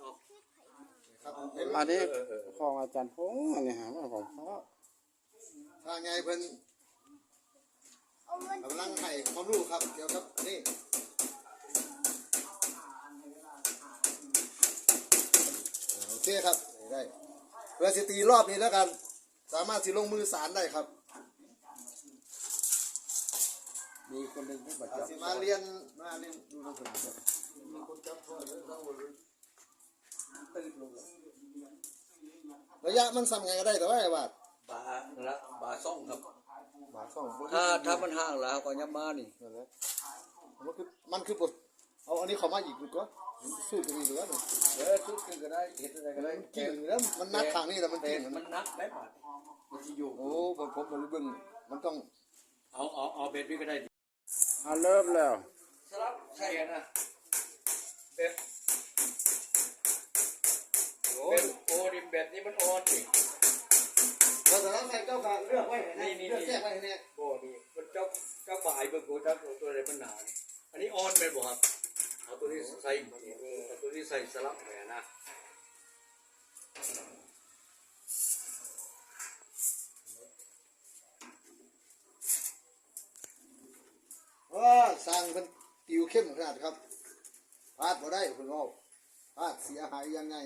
ครับเห็นไหมอันนี้ของอาจารย์พงษ์อันนี้หาว่าของพ่อทางไงเพิ่นกำลังให้ความรู้ครับเกี่ยวกับนี่โอเคครับได้เพื่อสิตีรอบนี้แล้วกัน สามารถสิลงมือสารได้ครับ มีคนหนึ่งผู้บาดอาเจ็บสิมาเรียนมาเรียนดูน้องคนนี้ครับมีคนจับพ่อแล้วทั้ง หมดเลยตื่นลงเลยระยะมันซ้ำไงก็ได้แต่ว่าไอ้ว่าบาละบาซ่องครับ บาทสองถ้าถ้ามันห่างแล้วก็ยับมานี่นั่นแหละมันคือมันคือบทเอาอันนี้เขามาอีกดีกว่าสู้กันอีกแล้วเนี่ยเออทุกข์ก็ได้เห็นอะไรก็ได้มันกิ่งแล้วมันนักทางนี้แต่มันแต่กิ่งมัมันนนักได้บาดมันจะอยู่ โอ้ผมผมมันเบิ่งมันต้องเอาเอาเอาเบ็ดนี่ก็ได้อะเริ่มแล้วสลับใช่นะเบ็ด เบ็ดโอ้ดิเบ็ดนี่มันอ่อนนี่เราแต่ละใส่เจ้าค่ะเลือกไว้ให้นี่แน่นี่เลือกแยกไว้ให้แน่บ่นี่มันเจ้าเจ้าบ่ายเบิ่งโกูเจ้าตัวอะไรมันหนานี่อันนี้อ่อนไปบ่ครับเอาตัวนี้ใส่เอาตัวนี้ใส่สลับไปนะว่าสร้างเป็นติวเข้มขนาดครับพลาดบ่ได้คุณพ่อพลาดเสียหายยังไง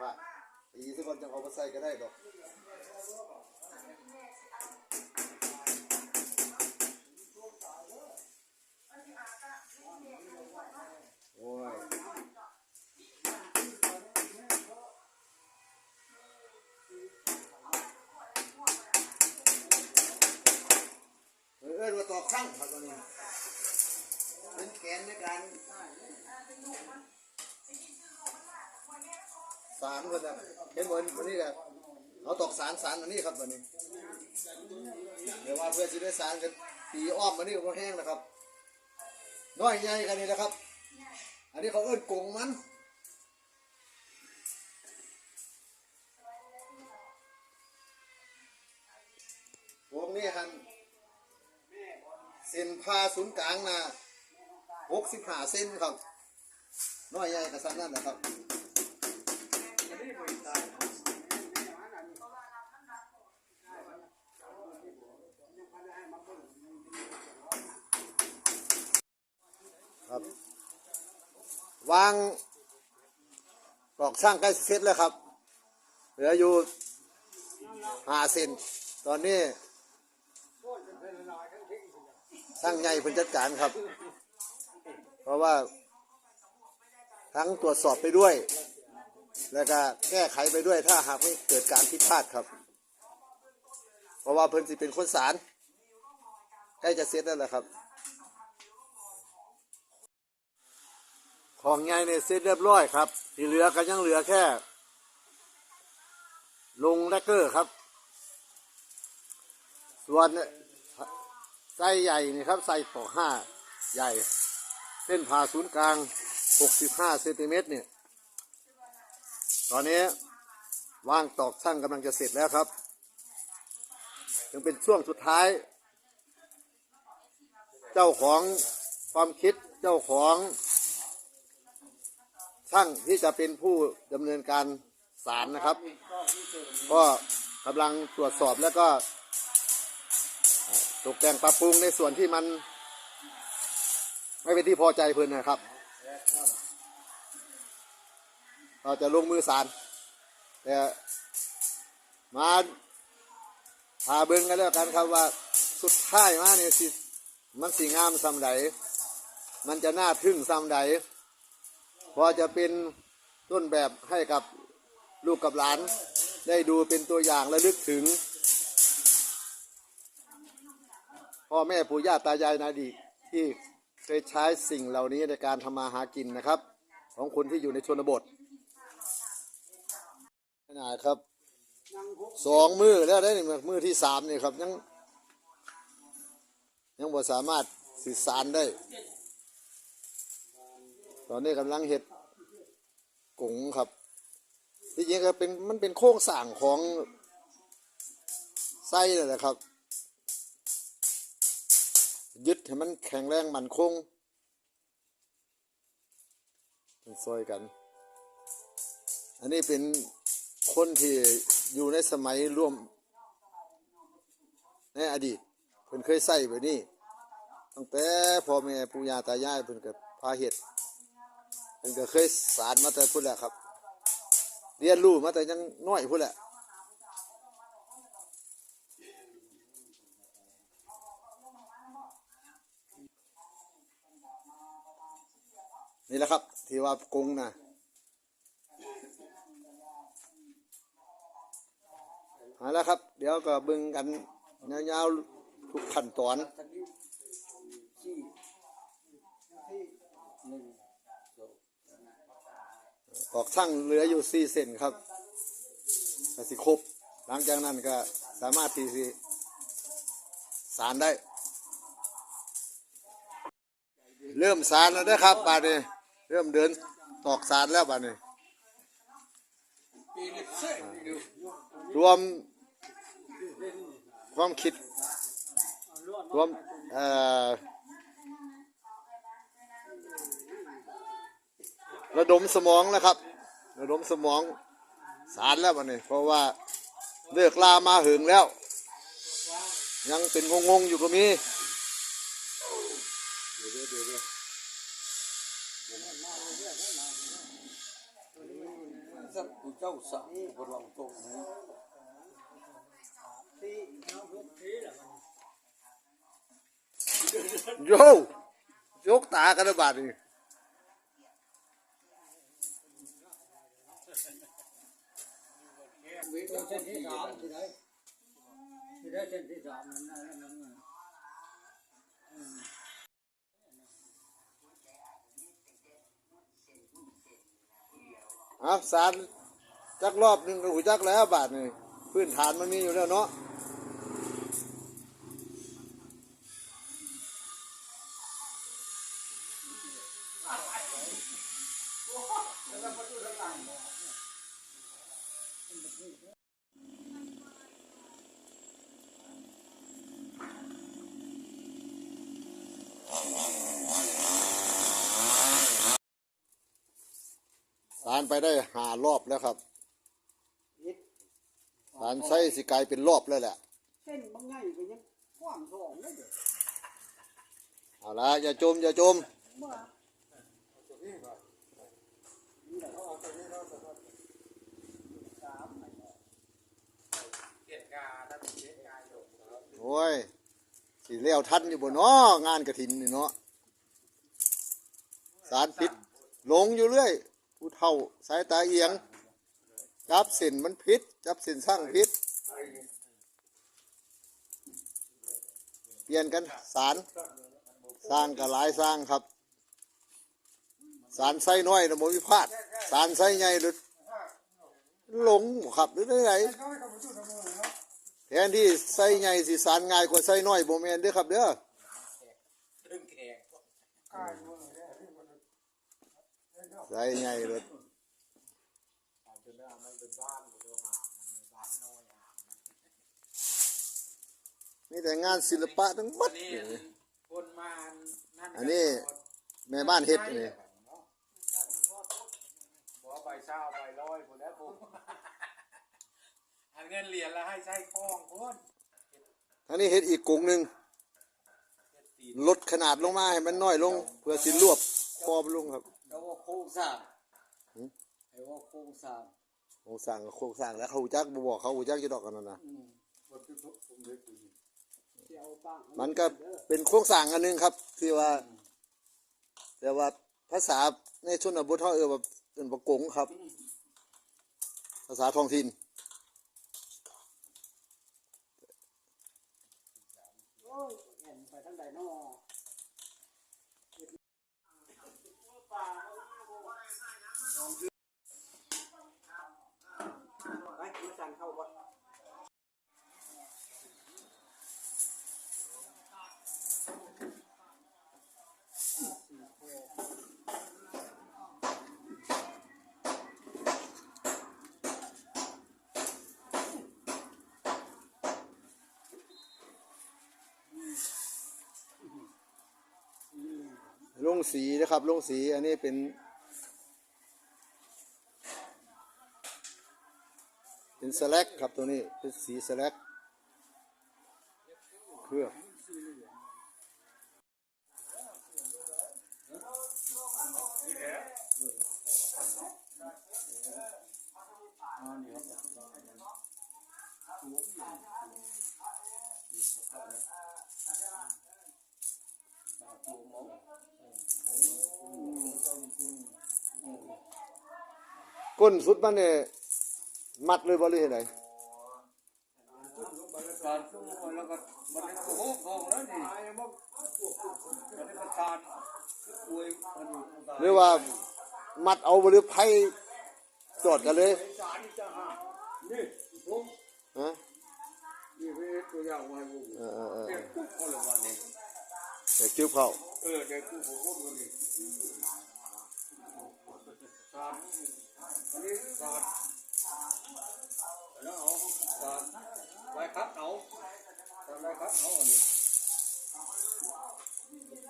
พลาดตีสิบวันจะเอาไปใส่ก็ได้ดอกโอ้ยเออเออว่าต่อครั้งครับตอนนี้เป็นแกนในการ สารคนละเห็นเหมือนวันนี้แหละเอาตอกสารสารอันนี้ครับวันนี้ เดี๋ยวว่าเพื่อจะได้สารกันตีอ้อมมานี่ก็แห้งนะครับ น้อยใหญ่กันนี่นะครับ อันนี้เขาเอิ้นกงมันวงนี้ครับเส้นผ่าศูนย์กลางนะหกสิบห้าเซนครับ น้อยใหญ่กระสันนั่นนะครับ ครับ วางตอกช่างใกล้เสร็จแล้วครับ เหลืออยู่ห้าเซนตอนนี้ช่างใหญ่เพิ่นจัดการครับ เพราะว่าทั้งตรวจสอบไปด้วย แล้วก็แก้ไขไปด้วยถ้าหากไม่เกิดการผิดพลาดครับ เพราะว่าเพิ่นสิเป็นคนสารใกล้จะเสร็จแล้วแหละครับ ของใหญ่เนี่ยเสร็จเรียบร้อยครับ ที่เหลือก็ยังเหลือแค่ ลงแรกเกอร์ครับ ส่วนไส้ใหญ่นี่ครับไส้ปอห้าใหญ่ เส้นผ่าศูนย์กลาง 65เซนติเมตรเนี่ยตอนนี้วางตอกช่างกำลังจะเสร็จแล้วครับ ยังเป็นช่วงสุดท้าย เจ้าของความคิดเจ้าของ ช่างที่จะเป็นผู้ดำเนินการสารนะครับ ก็กำลังตรวจสอบแล้วก็ตกแต่งปรับปรุงในส่วนที่มัน ไม่เป็นที่พอใจเพื่อนนะครับ เราจะลงมือสารแต่มาพาเบิ้งกันแล้วกันครับว่าสุดท้ายมาเนี่ยสิมันสีงามซ้ำใดมันจะน่าทึ่งซ้ำใด พอจะเป็นต้นแบบให้กับลูกกับหลาน ได้ดูเป็นตัวอย่างและลึกถึง พ่อแม่ปู่ย่าตายายในอดีตที่เคยใช้สิ่งเหล่านี้ในการทำมาหากินนะครับ ของคนที่อยู่ในชนบทนาดครับสองมือแล้วได้นี่มือที่สามนี่ครับยังยังบ่สามารถสื่อสารได้ ตอนนี้กำลังเห็ดกงครับที่จริงก็เป็นมันเป็นโครงสร้างของไส้นั่นแหละครับ ยึดให้มันแข็งแรงมั่นคงซอยกัน อันนี้เป็นคนที่อยู่ในสมัยร่วม ในอดีตเพิ่นเคยใส่แบบนี้ตั้งแต่พ่อแม่ปู่ย่าตายายเพิ่นก็พาเฮ็ด เพิ่นก็เคยสานมาแต่พุ่นแหละครับ เรียนรู้มาแต่ยังน้อยพุ่นแหละนี่แหละครับ ที่ว่ากงนะเอาละครับ เดี๋ยวก็บิ่งกันยาวๆทุกขั้นตอน ตะกี้ที่ที่หนึ่งสอง ออกช่างเหลืออยู่สี่เซนครับก็สิครบ หลังจากนั้นก็สามารถทีสิสารได้ เริ่มสารแล้วนะครับบาดนี้เริ่มเดินตอกสารแล้วบาดนี้ปีนี้เส้นดูรวมความคิดรวมเอ่อ ระดมสมองแล้วครับ ระดมสมองสารแล้ววันนี้ เพราะว่าเลิกลามาหึงแล้ว ยังเป็นงงๆอยู่ก็มีสักผู้เจ้าสาวบนหลังตรงนี้โยยกตากันระบาดนี่ เส้นที่สามที่ไหนที่ได้เส้นที่สามนั่นนั่นนั่นนั่นเอาสารจักรอบหนึ่งก็หูจักแล้วบาทนี่พื้นฐานมันมีอยู่แล้วเนาะ สารไปได้หารอบแล้วครับสารใช้สิกลายเป็นรอบแล้วแหละเส้นบางไงก็ยังกว้างสองเลยเด้อเอาละอย่าจมอย่าจมเมื่อ โอ้ยสิเลี้ยวทันอยู่บนนาะงานกระถินนี่เนาะสารพิษหลงอยู่เรื่อย ผู้เฒ่าสายตาเอียง จับส้นมันพิษ จับส้นสร้างพิษ เปลี่ยนกันสารสร้างกับหลายสร้างครับ สารไส้น้อยนะโมวิพาดสารไส้ใหญ่หรือหลงครับหรือไงแทนที่ไส้ใหญ่สิสารง่ายกว่าไส้น้อยโบแมนเด้อครับเด้อเรื่องแขกไส้ใหญ่เลยนี่แต่งานศิลปะทั้งหมดนี่นี่คนมานั่นอันนี้แม่บ้านเฮ็ดนี่บอกใบเช้าใบร้อยคนแล้วผม อันเงินเหรียญแล้วให้ใช้คล้องคนทั้งนี้เฮ็ดอีกกงหนึ่งลดขนาดลงมาให้มันน้อยลง เพื่อสิรวบพอมลงครับแล้วว่าโค้งสร้างหืมไอ้ว่าโค้งสร้างโครงสร้างก็โครงสร้างแล้วเขาหูจักบ่บอกเขาหูจักจะดอกกันนั่นนะอืมคนที่ผมเล็กอยู่นี่เที่ยวตั้งมันก็เป็นโครงสร้างอันหนึงครับ ที่ว่า แต่ว่าภาษาในชนบทเขาเออแบบเป็นประกงครับ ภาษาท้องถิ่น อ้ยเห็นไปทางใดนอ สีนะครับลงสีอันนี้เป็น เป็นสลักครับตัวนี้เป็นสีสลักเครื่อง ก้นสุดมันเนี่ยมัดเลยบ่หรือไงการสู้แล้วก็มันก็โหกองแล้วนี่มันก็ทานอวยมันหรือว่ามัดเอาบรือไพ่จอดกันเลยฮะนี่เป็นตัวอย่างมาให้ผมเออเออ เดี๋ยวจิ้วเข้าเออเด็กทุกคนวันนี้สารอันนี้สารแล้วเอาสารไว้คัดเอาสารไว้คัดเอาอันนี้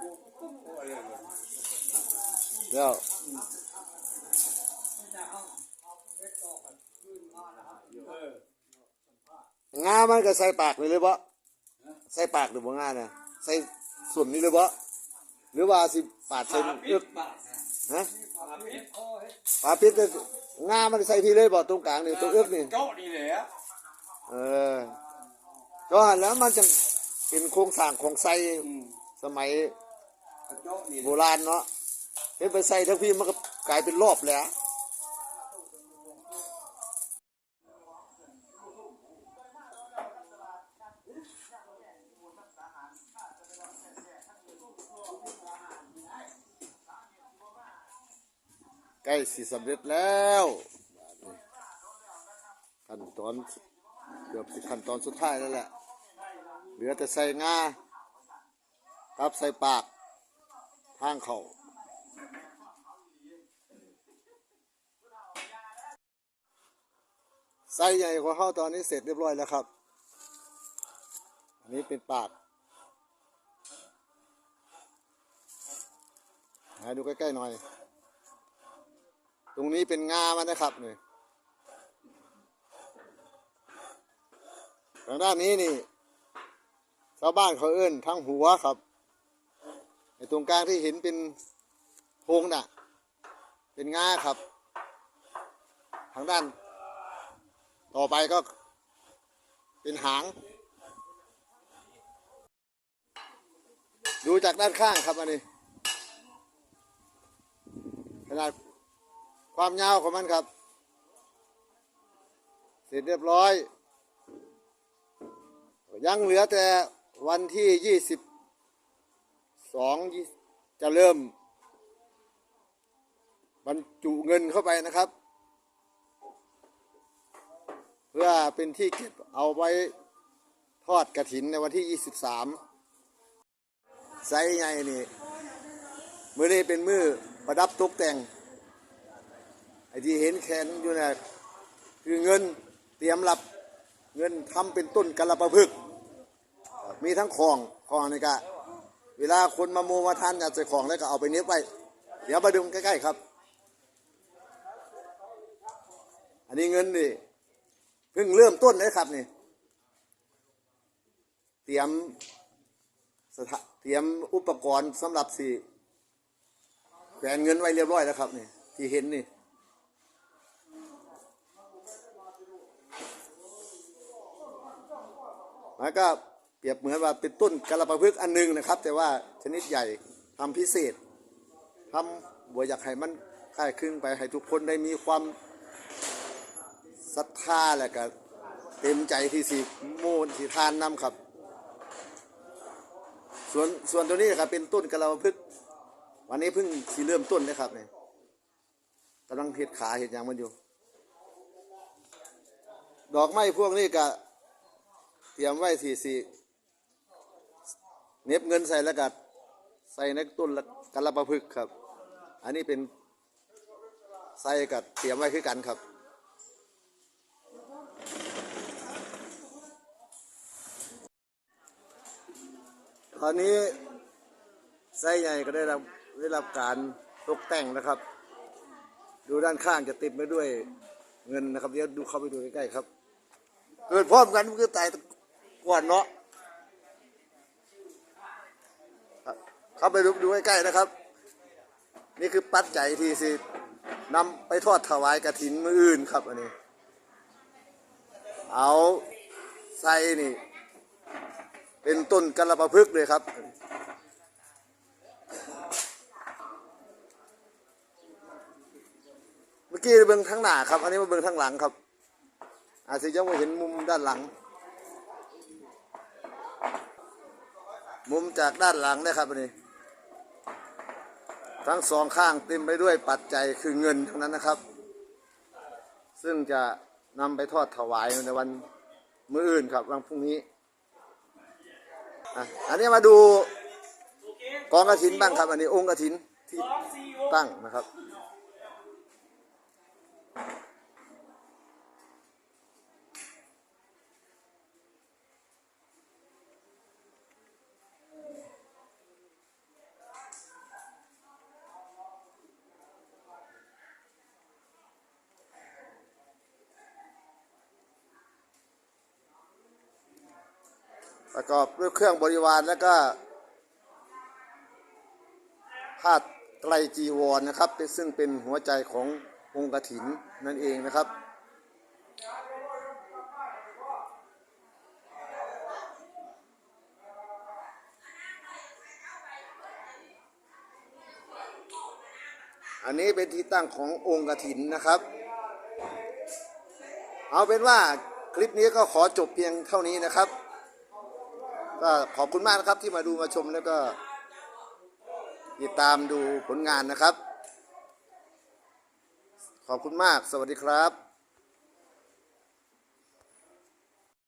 ปุ๊บปุ๊บอะไรแบบนี้แล้วงามันก็ใส่ปากเลยหรือเปลยบ่ใส่ปากหรือบ่งาเนี่ยใส่ ส่วนนี้เลยบ่หรือว่าสิปาดใส่ปลาปิอึดกปากฮะปลาปิดปาปิดก็งามันใส่พี่เลยบ่ตรงกลางนี่ตรงอึกนี่เจาะนี่แหละเออก็หันแล้วมันจะเป็นโครงสร้างของไส้สมัยเจาะนี่โบราณเนาะเฮ็ดไปใส่ทั้งพี่มันก็กลายเป็นรอบแล้ว สิสำเร็จแล้วขั้นตอนเกือบสิขั้นตอนสุดท้ายแล้วแหละ เหลือแต่ใส่งากับใส่ปากทางเขาไส้ใหญ่ของเขาตอนนี้เสร็จเรียบร้อยแล้วครับ อันนี้เป็นปาก หาดูใกล้ ๆ หน่อย ตรงนี้เป็นงามันนะครับนี่ทางด้านนี้นี่ชาวบ้านเขาเอิ้นทั้งหัวครับไอ้ตรงกลางที่เห็นเป็นโพรงน่ะ เป็นงาครับ ทางด้าน ต่อไปก็เป็นหาง ดูจากด้านข้างครับอันนี้ขนาด ความยาวของมันครับ เสร็จเรียบร้อย ยังเหลือแต่วันที่ยี่สิบสองจะเริ่ม บรรจุเงินเข้าไปนะครับ เพื่อเป็นที่เก็บเอาไว้ทอดกระถินในวันที่ยี่สิบสามไซส์ใหญ่นี่ มือนี้เป็นมือประดับตกแต่ง ไอ้ที่เห็นแขนอยู่เนี่ยคือเงินเตรียมรับเงินทำเป็นต้นกระประพฤกมีทั้งของของนี่กะเวลาคนมาโมมาทานอยากจะของแล้วก็เอาไปเนี้ยไปเดี๋ยวมาดูใกล้ๆครับ อันนี้เงินนี่เพิ่งเริ่มต้นเลยครับนี่ เตรียมสถาเตรียมอุปกรณ์สำหรับสี่แขวนเงินไว้เรียบร้อยแล้วครับนี่ที่เห็นนี่ มันก็เปรียบเหมือนว่าเป็นต้นกระประพฤกอันหนึงนะครับ แต่ว่าชนิดใหญ่ทำพิเศษทำบัวอยากให้มันคล้ายคลึงไปให้ทุกคนได้มีความศรัทธาและก็เต็มใจที่สิโมนสิทานนำครับ ส่วนส่วนตัวนี้ครับเป็นต้นกระประพฤกวันนี้เพิ่งสีเริ่มต้นนะครับเนี่ยกำลังเห็ดขาเห็ดยางมันอยู่ ดอกไม้พวกนี้ก็ เตรียมไว้สี่สี่เน็บเงินใส่ล้วก็ใส่ในต้นละกระประพฤกษ์ครับ อันนี้เป็นใส่กับเตรียมไว้คือกันครับ ตอนนี้ไส้ใหญ่ก็ได้รับได้รับการตกแต่งนะครับ ดูด้านข้างจะติดไปด้วยเงินนะครับ เดี๋ยวดูเข้าไปดูใกล้ๆครับ เกิดพร้อมกันมันคือตาย ก่อนเนาะครับเข้าไปดูดูใกล้ๆนะครับ นี่คือปัจจัยที่สินำไปทอดถวายกระถินมืออื่นครับอันนี้ เอาใส่นี่ เป็นต้นกระประพฤกษ์เลยครับเมื่อกี้เบิ่งทั้งหน้าครับ อันนี้มาเบิ่งทั้งหลังครับ อาจจะยังไม่เห็นมุมด้านหลัง มุมจากด้านหลังนะครับอันนี้ทั้งสองข้างเต็มไปด้วยปัจจัยคือเงินทั้งนั้นนะครับ ซึ่งจะนำไปทอดถวายในวันมื้ออื่นครับวันพรุ่งนี้อันนี้มาดูกองกระถินบ้างครับ อันนี้องค์กระถินที่ตั้งนะครับ ประกอบด้วยเครื่องบริวารแล้วก็ผ้าไตรจีวรนะครับ ซึ่งเป็นหัวใจขององค์กถินนั่นเองนะครับ อันนี้เป็นที่ตั้งขององค์กถินนะครับ เอาเป็นว่าคลิปนี้ก็ขอจบเพียงเท่านี้นะครับ ก็ขอบคุณมากนะครับที่มาดูมาชมแล้วก็ ติดตามดูผลงานนะครับ ขอบคุณมากสวัสดีครับ